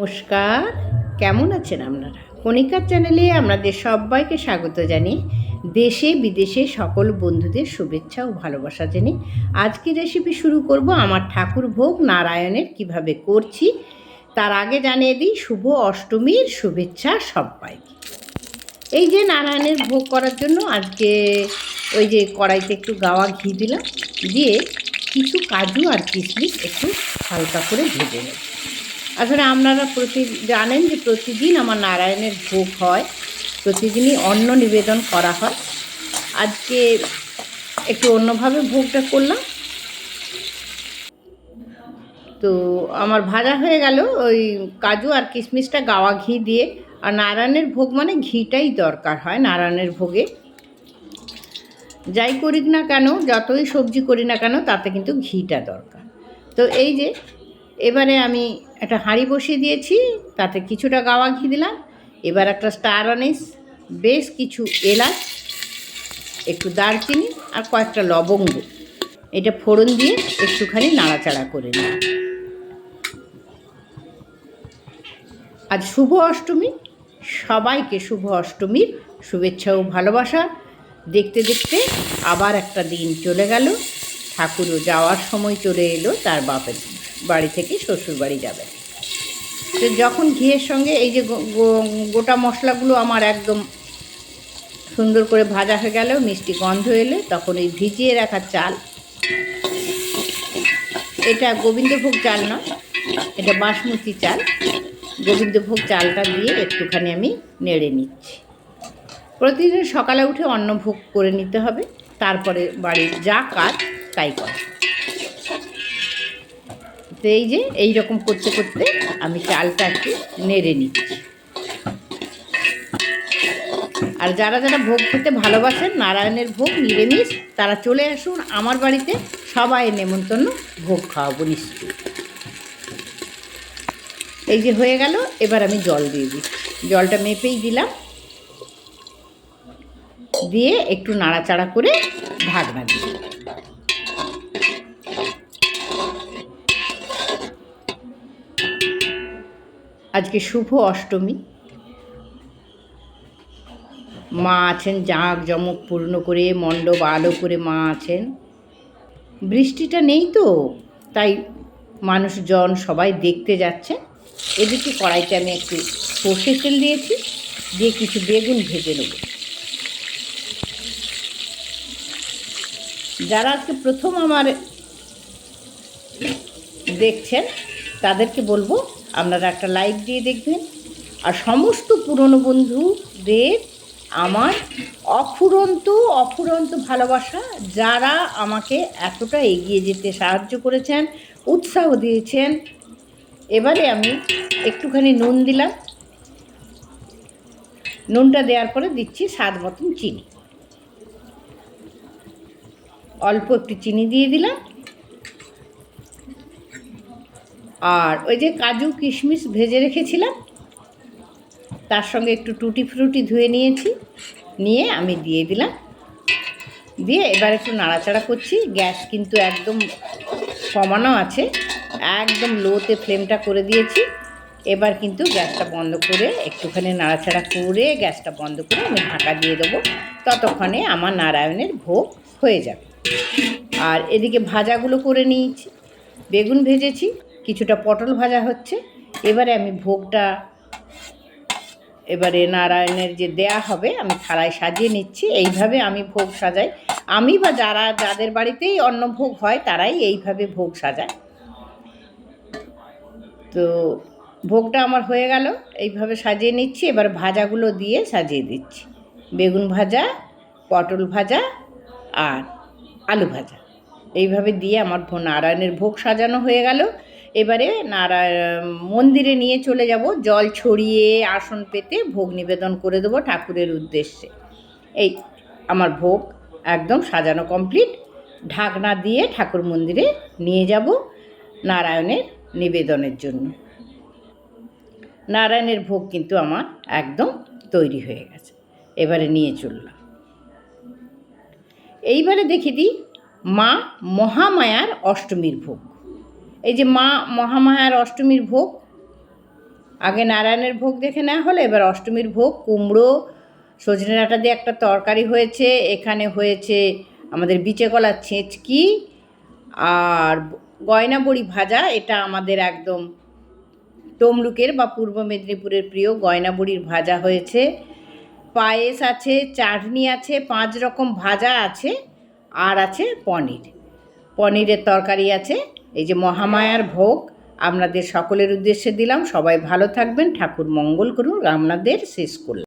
নমস্কার, কেমন আছেন আপনারা? কণিকার চ্যানেলে আপনাদের সবাইকে স্বাগত জানি দেশে বিদেশে সকল বন্ধুদের শুভেচ্ছা ও ভালোবাসা জানি আজকে রেসিপি শুরু করব আমার ঠাকুর ভোগ নারায়ণের কীভাবে করছি। তার আগে জানিয়ে দিই, শুভ অষ্টমীর শুভেচ্ছা সবাইকে। এই যে নারায়ণের ভোগ করার জন্য আজকে ওই যে কড়াইতে একটু গাওয়া ঘি দিলাম, দিয়ে কিছু কাজু আর কিশমিশ একটু হালকা করে ভেজে নেব। আসলে আপনারা প্রতি, জানেন যে প্রতিদিন আমার নারায়ণের ভোগ হয়। প্রতিদিনই অন্ন নিবেদন করা হয়। আজকে একটু অন্যভাবে ভোগটা করলাম। তো আমার ভাজা হয়ে গেল ওই কাজু আর কিশমিশটা গাওয়া ঘি দিয়ে। আর নারায়ণের ভোগ মানে ঘিটাই দরকার হয় নারায়ণের ভোগে। যাই করি না কেন, যতই সবজি করি না কেন, তাতে কিন্তু ঘিটা দরকার। তো এই যে এবারে আমি একটা হাঁড়ি বসিয়ে দিয়েছি, তাতে কিছুটা গাওয়া ঘি দিলাম, এবার একটা স্টার আনিস, বেশ কিছু এলাচ, একটু দারচিনি আর কয়েকটা লবঙ্গ। এটা ফোড়ন দিয়ে একটুখানি নাড়াচাড়া করে নিই। আজ শুভ অষ্টমী, সবাইকে শুভ অষ্টমীর শুভেচ্ছা ও ভালোবাসা। দেখতে দেখতে আবার একটা দিন চলে গেল, ঠাকুরও যাওয়ার সময় চলে এলো তার বাপের বাড়ি থেকে শ্বশুর বাড়ি যাবে। তো যখন ঘিয়ের সঙ্গে এই যে গোটা মশলাগুলো আমার একদম সুন্দর করে ভাজা হয়ে গেল মিষ্টি গন্ধ এলে তখন এই ভিজিয়ে রাখা চাল। এটা গোবিন্দভোগ চাল না এটা বাসমতি চাল। গোবিন্দভোগ চালটা দিয়ে একটুখানি আমি নেড়ে নিচ্ছি। প্রতিদিন সকালে উঠে অন্ন ভোগ করে নিতে হবে, তারপরে বাড়ির যা কাজ তাই করা। তো এই যে এই রকম করতে করতে আমি চালটা একটু নেড়ে নিচ্ছি। আর যারা যারা ভোগ খেতে ভালোবাসেন, নারায়ণের ভোগ, নিরামিষ, তারা চলে আসুন আমার বাড়িতে, সবাই নেমন্তন্ন ভোগ খাওয়াবো নিশ্চয়ই। এই যে হয়ে গেল, এবার আমি জল দিয়ে দিই জলটা মেপেই দিলাম। দিয়ে একটু নাড়াচাড়া করে ঢাকনা দিই আজকে শুভ অষ্টমী। মা আছেন, জাঁক জমক পূর্ণ করে, মণ্ডপ আলো করে মা আছেন। বৃষ্টিটা নেই তো, তাই মানুষজন সবাই দেখতে যাচ্ছে। এদিকে কড়াইতে আমি একটু সর্ষের তেল দিয়েছি, দিয়ে কিছু বেগুন ভেজে নেব। যারা আজকে প্রথম আমার দেখছেন, তাদেরকে বলব আপনারা একটা লাইক দিয়ে দেখবেন। আর সমস্ত পুরনো বন্ধুদের আমার অফুরন্ত অফুরন্ত ভালোবাসা, যারা আমাকে এতটা এগিয়ে যেতে সাহায্য করেছেন, উৎসাহ দিয়েছেন। এবারে আমি একটুখানি নুন দিলাম। নুনটা দেওয়ার পরে দিচ্ছি স্বাদ মতন চিনি। অল্প একটু চিনি দিয়ে দিলাম। আর ওই যে কাজু কিশমিশ ভেজে রেখেছিলাম, তার সঙ্গে একটু টুটি ফ্রুটি ধুয়ে নিয়েছি, নিয়ে আমি দিয়ে দিলাম। দিয়ে এবার একটু নাড়াচাড়া করছি, গ্যাস কিন্তু একদম কমানো আছে, একদম লোতে ফ্লেমটা করে দিয়েছি। এবার কিন্তু গ্যাসটা বন্ধ করে একটুখানি নাড়াচাড়া করে গ্যাসটা বন্ধ করে আমি ঢাকা দিয়ে দেবো, ততক্ষণে আমার নারায়ণের ভোগ হয়ে যাবে। আর এদিকে ভাজাগুলো করে নিয়েছি, বেগুন ভেজেছি। কিছুটা পটল ভাজা হচ্ছে। এবারে আমি ভোগটা এবারে নারায়ণের যে দেয়া হবে, আমি থালায় সাজিয়ে নিচ্ছি। এইভাবে আমি ভোগ সাজাই। আমি বা যারা, যাদের বাড়িতেই অন্নভোগ হয়, তারাই এইভাবে ভোগ সাজায়। তো ভোগটা আমার হয়ে গেল। এইভাবে সাজিয়ে নিচ্ছি। এবার ভাজাগুলো দিয়ে সাজিয়ে দিচ্ছি। বেগুন ভাজা, পটল ভাজা আর আলু ভাজা। এইভাবে দিয়ে আমার নারায়ণের ভোগ সাজানো হয়ে গেল। এবারে মন্দিরে নিয়ে চলে যাব। জল ছড়িয়ে আসন পেতে ভোগ নিবেদন করে দেবো ঠাকুরের উদ্দেশ্যে। এই আমার ভোগ একদম সাজানো কমপ্লিট। ঢাকনা দিয়ে ঠাকুর মন্দিরে নিয়ে যাব নারায়ণের নিবেদনের জন্য। নারায়ণের ভোগ কিন্তু আমার একদম তৈরি হয়ে গেছে। এবারে নিয়ে চললাম। এইবারে দেখে দিই মা মহামায়ার অষ্টমীর ভোগ। এই যে মা মহামায়ার অষ্টমীর ভোগ, আগে নারায়ণের ভোগ দেখে নেওয়া হলো, এবার অষ্টমীর ভোগ, কুমড়ো, সজনে ডাঁটা দিয়ে একটা তরকারি হয়েছে, এখানে হয়েছে আমাদের বিচে কলার ছেঁচকি আর গয়না বড়ি ভাজা, এটা আমাদের একদম তমলুকের বা পূর্ব মেদিনীপুরের প্রিয় গয়না বড়ির ভাজা হয়েছে। পায়েস আছে, চাটনি আছে, পাঁচ রকম ভাজা আছে, আর আছে পনির। পনিরের তরকারি আছে এই যে মহামায়ার ভোগ আপনাদের সকলের উদ্দেশ্যে দিলাম। সবাই ভালো থাকবেন, ঠাকুর মঙ্গল করুন আপনাদের শেষ করলাম।